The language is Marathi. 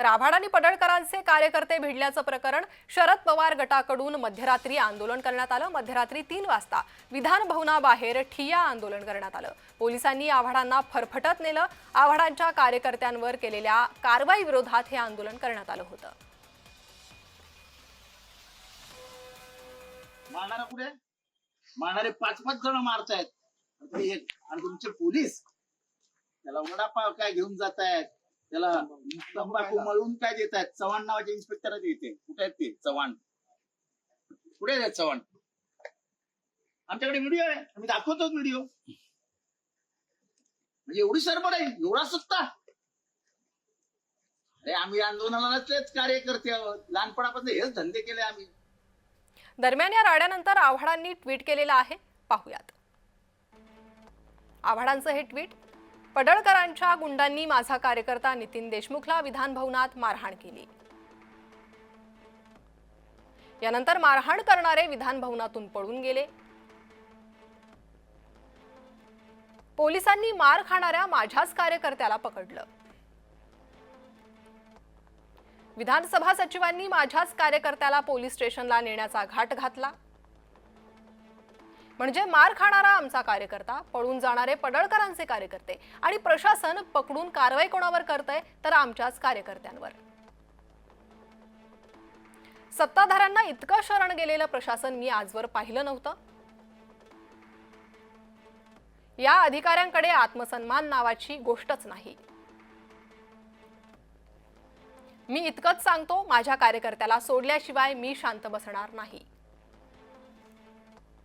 राभाड आणि पडळकरांचे कार्यकर्ते भिडल्याचं प्रकरण शरद पवार गटाकडून मध्यरात्री आंदोलन करण्यात आलं. मध्यरात्री तीन वाजता विधान भवनाबाहेर ठिया आंदोलन करण्यात आलं. पोलिसांनी आव्हाडांना फरफटत नेलं. आव्हाडांच्या कार्यकर्त्यांवर केलेल्या कारवाई विरोधात हे आंदोलन करण्यात आलं होतं. मारणारा कुठे? मारणारे पाच पाच जण मारतायत. आणि तुमचे पोलीस? त्याला वडापाव काय घेऊन जात आहेत त्याला तंबाखू मळून काय देत आहेत चव्हाण नावाचे इन्स्पेक्टर येते. कुठे आहेत ते? चव्हाण. कुठे आहेत चव्हाण? आमच्याकडे व्हिडिओ आहे. आम्ही दाखवतो व्हिडिओ म्हणजे एवढी सरबर आहे. एवढा सत्ता अरे आम्ही आंदोलनाचेच कार्यकर्ते आहोत. लहानपणापासून हेच धंदे केले आम्ही. दरम्यान या राड्यानंतर आव्हाडांनी ट्विट केलेलं आहे. पाहुयात. आव्हाडांचं हे ट्विट पडळकरांच्या गुंडांनी माझा कार्यकर्ता नितीन देशमुखला विधानभवनात मारहाण केली. यानंतर मारहाण करणारे विधानभवनातून पळून गेले. पोलिसांनी मार खाणाऱ्या माझ्याच कार्यकर्त्याला पकडलं. विधानसभा सचिवांनी माझ्याच कार्यकर्त्याला पोलीस स्टेशनला नेण्याचा घाट घातला. म्हणजे मार खाणारा आमचा कार्यकर्ता पळून जाणारे पडळकरांचे कार्यकर्ते आणि प्रशासन पकडून कारवाई कोणावर करतंय तर आमच्याच कार्यकर्त्यांवर. सत्ताधाऱ्यांना इतकं शरण गेलेलं प्रशासन मी आजवर पाहिलं नव्हतं. या अधिकाऱ्यांकडे आत्मसन्मान नावाची गोष्टच नाही. मी इतकंच सांगतो माझ्या कार्यकर्त्याला सोडल्याशिवाय मी शांत बसणार नाही.